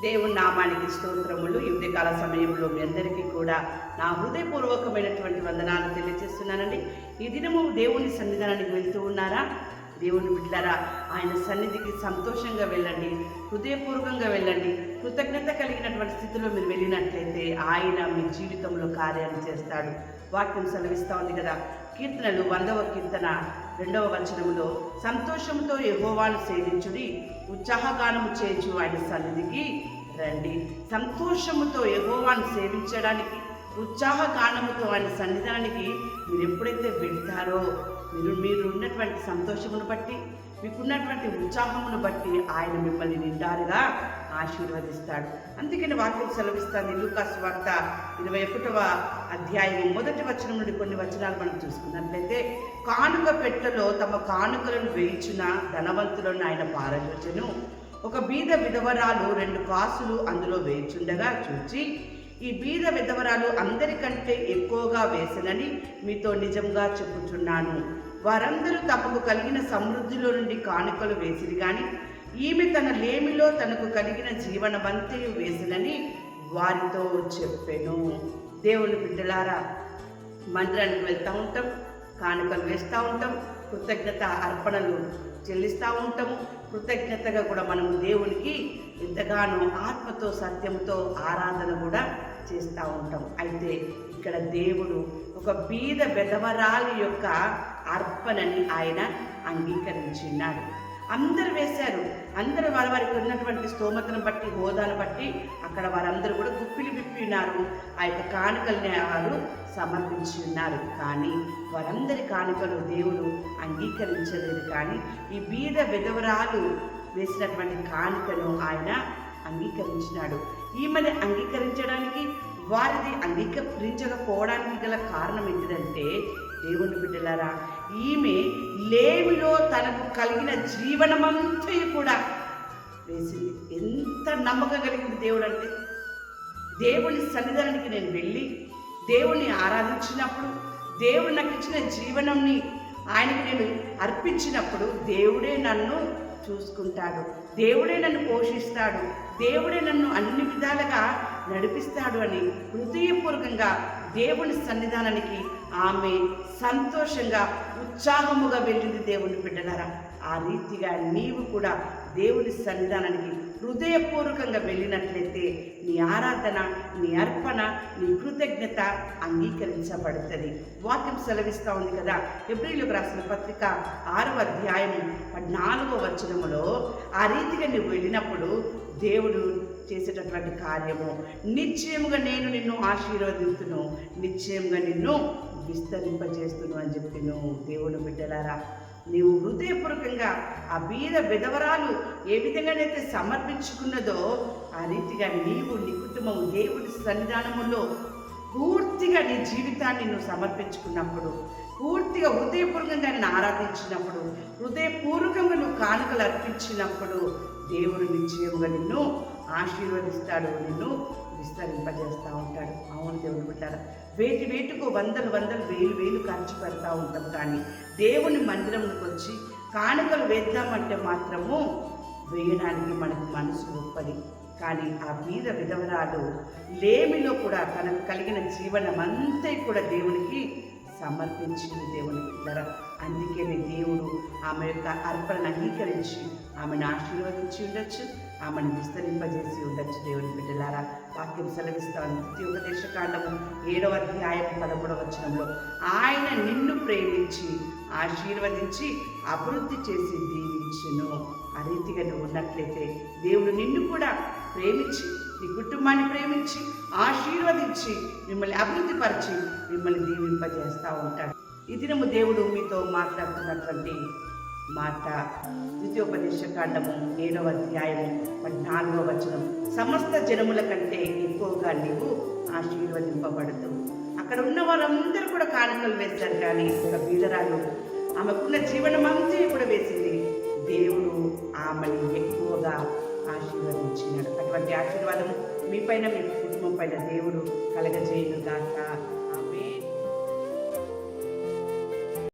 దేవుని నామానికి స్తోత్రములు. ఈ సమయంలో మీ అందరికీ కూడా నా హృదయపూర్వకమైనటువంటి వందనాలు తెలియజేస్తున్నానండి. ఈ దినము దేవుని సన్నిధానానికి వెళ్తూ ఉన్నారా? దేవుని బిడ్డారా ఆయన సన్నిధికి సంతోషంగా వెళ్ళండి హృదయపూర్వకంగా వెళ్ళండి. కృతజ్ఞత కలిగినటువంటి స్థితిలో మీరు వెళ్ళినట్లయితే ఆయన మీ జీవితంలో కార్యాలు చేస్తాడు. వాక్యం సెలవిస్తూ ఉంది కదా. కీర్తనలు వందవ కీర్తన రెండవ వచనములో సంతోషంతో యెహోవాను సేవించుడి ఉత్సాహగానము చేయించు ఆయన సన్నిధికి రండి. సంతోషముతో యెహోవాను సేవించడానికి ఉత్సాహ కారణముతో ఆయన సన్నిధానానికి మీరు ఎప్పుడైతే వెళ్తారో మీరు మీరు ఉన్నటువంటి సంతోషమును బట్టి మీకున్నటువంటి ఉత్సాహమును బట్టి ఆయన మిమ్మల్ని నిండారుగా ఆశీర్వదిస్తాడు. అందుకని వాక్యం సెలవిస్తాను లూకాస్ వార్త ఇరవై ఒకటవ అధ్యాయం మొదటి వచనం నుండి కొన్ని వచనాలు మనం చూసుకున్నట్లయితే కానుక పెట్టెలో తమ కానుకలను వేయించిన ధనవంతులను ఆయన పారదోచను ఒక బీద విధవరాలు రెండు కాసులు అందులో వేయించుండగా చూచి ఈ బీద విధవరాలు అందరికంటే ఎక్కువగా వేసనని మీతో నిజంగా చెప్పుచున్నాను. వారందరూ తమకు కలిగిన సమృద్ధిలో నుండి కానుకలు వేసిరి గాని ఈమె తన లేమిలో తనకు కలిగిన జీవనమంతయు వేసినని వారితో చెప్పెను. దేవుని బిడ్డలారా మందిరానికి వెళ్తూ ఉంటాం కానుకలు వేస్తూ ఉంటాం కృతజ్ఞత అర్పణలు చెల్లిస్తూ ఉంటాము. కృతజ్ఞతగా కూడా మనము దేవునికి ఎంతగానో ఆత్మతో సత్యంతో ఆరాధన కూడా చేస్తూ ఉంటాం. అయితే ఇక్కడ దేవుడు ఒక బీద బెదవరాలి యొక్క అర్పణని ఆయన అంగీకరించినాడు. అందరు వేశారు. అందరూ వారి వారికి ఉన్నటువంటి స్తోమతను బట్టి హోదాను బట్టి అక్కడ వారందరూ కూడా గుప్పిలు విప్పి ఉన్నారు ఆ యొక్క కానుకల్ని వారు సమర్పించి ఉన్నారు కానీ వారందరి కానుకలు దేవుడు అంగీకరించలేదు. కానీ ఈ బీద విధవరాలు వేసినటువంటి కానుకను ఆయన అంగీకరించినాడు. ఈమెను అంగీకరించడానికి వారిది అంగీకరించకపోవడానికి గల కారణం ఏంటిదంటే దేవుని బిడ్డలారా ఈమె లేమిలో తనకు కలిగిన జీవనమంతా కూడా వేసింది. ఎంత నమ్మకం కలిగింది దేవుడు అంటే దేవుని సన్నిధానానికి నేను వెళ్ళి దేవుణ్ణి ఆరాధించినప్పుడు దేవుడు నాకు ఇచ్చిన జీవనంని ఆయనకు నేను అర్పించినప్పుడు దేవుడే నన్ను చూసుకుంటాడు. దేవుడే నన్ను పోషిస్తాడు. దేవుడే నన్ను అన్ని విధాలుగా నడిపిస్తాడు అని హృదయపూర్వకంగా దేవుని సన్నిధానానికి ఆమె సంతోషంగా ఉత్సాహముగా వెళ్ళింది దేవుని బిడ్డలారా. ఆ రీతిగా నీవు కూడా దేవుని సన్నిధానానికి హృదయపూర్వకంగా వెళ్ళినట్లయితే నీ ఆరాధన నీ అర్పణ నీ కృతజ్ఞత అంగీకరించబడుతుంది. వాక్యం సెలవిస్తూ ఉంది కదా. ఎబ్రిలకు రాసిన పత్రిక ఆరవ అధ్యాయం పద్నాలుగో వచనములో ఆ రీతిగా నువ్వు వెళ్ళినప్పుడు దేవుడు చేసేటటువంటి కార్యము నిశ్చయముగా నేను నిన్ను ఆశీర్వదిస్తును నిశ్చయముగా నిన్ను విస్తరింపజేస్తును అని చెప్పిను దేవుడు బిడ్డలారా. నీవు హృదయపూర్వకంగా ఆ బీద విధవరాలు ఏ విధంగానైతే సమర్పించుకున్నదో ఆ రీతిగా నీవు నీ కుటుంబం దేవుడి సన్నిధానములో పూర్తిగా నీ జీవితాన్ని నువ్వు సమర్పించుకున్నప్పుడు పూర్తిగా హృదయపూర్వకంగా నన్ను ఆరాధించినప్పుడు హృదయపూర్వకంగా నువ్వు కానుకలు అర్పించినప్పుడు దేవుడు నిశ్చయంగా నిన్ను ఆశీర్వదిస్తాడు నిన్ను విస్తరింపజేస్తూ ఉంటాడు. అవును దేవుడు బిడ్డారా వేటి వేటుకు వందలు వందలు వేలు వేలు ఖర్చు పెడతా ఉంటాం కానీ దేవుని మందిరంకి వచ్చి కానుకలు వేద్దామంటే మాత్రము వేయడానికి మనకు మనసు గొప్పది కానీ ఆ వీర విధవరాలు లేమిలో కూడా తనకు కలిగిన జీవనం కూడా దేవునికి సమర్పించింది దేవుని బిడ్డరా. అందుకే దేవుడు ఆమె యొక్క అర్పణను అంగీకరించి ఆమెను ఆశీర్వదించి ఉండొచ్చు ఆమెను విస్తరింపజేసి ఉండొచ్చు దేవుని బిడ్డలారా. వాక్యం సెలవిస్తాను ద్వితీయోపదేశ కాండము ఏడవ అధ్యాయం పదమూడవ వచనంలో ఆయన నిన్ను ప్రేమించి ఆశీర్వదించి అభివృద్ధి చేసి దీవించును. ఆ రీతిగా నువ్వు ఉన్నట్లయితే దేవుడు నిన్ను కూడా ప్రేమించి నీ కుటుంబాన్ని ప్రేమించి ఆశీర్వదించి మిమ్మల్ని అభివృద్ధిపరిచి మిమ్మల్ని దీవింపజేస్తూ ఉంటాడు. ఈ దినము దేవుడు మీతో మాట్లాడుతున్నటువంటి మాట ద్వితీయోపదేశ కాండము ఏడవ అధ్యాయము పద్నాలుగవ వచనం. సమస్త జనముల కంటే ఎక్కువగా నీవు ఆశీర్వదింపబడదు. అక్కడ ఉన్న వారందరూ కూడా కానుకలు వేశారు కానీ ఒక బీదరాలు ఆమెకున్న జీవనం అంతే కూడా వేసింది. దేవుడు ఆమెని ఎక్కువగా ఆశీర్వదించినాడు. అటువంటి ఆశీర్వాదం మీ పైన మీ కుటుంబం పైన దేవుడు కలగజేయును గాక